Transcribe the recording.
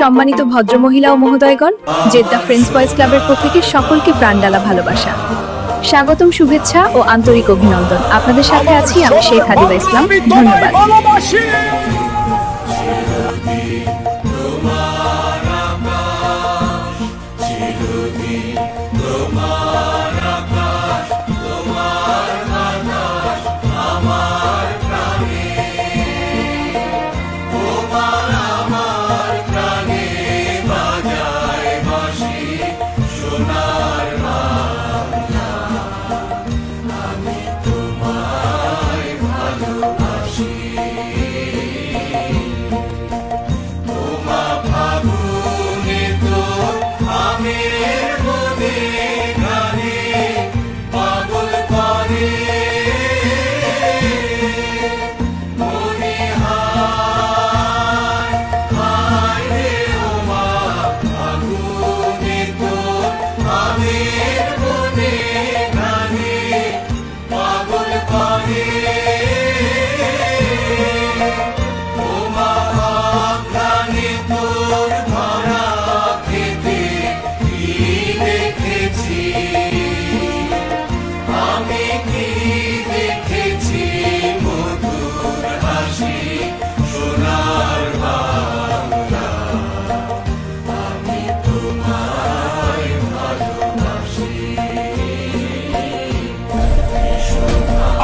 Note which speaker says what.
Speaker 1: সম্মানিত ভদ্রমহিলা ও মহোদয়গণ জেদ্দা ফ্রেন্ডস বয়েজ ক্লাবের পক্ষ থেকে সকলকে প্রাণডালা ভালোবাসা। স্বাগতম শুভেচ্ছা ও আন্তরিক অভিনন্দন। আপনাদের সাথে আছি আমি শেখ হাদিবা ইসলাম। ধন্যবাদ।
Speaker 2: গানে পাগল পাহে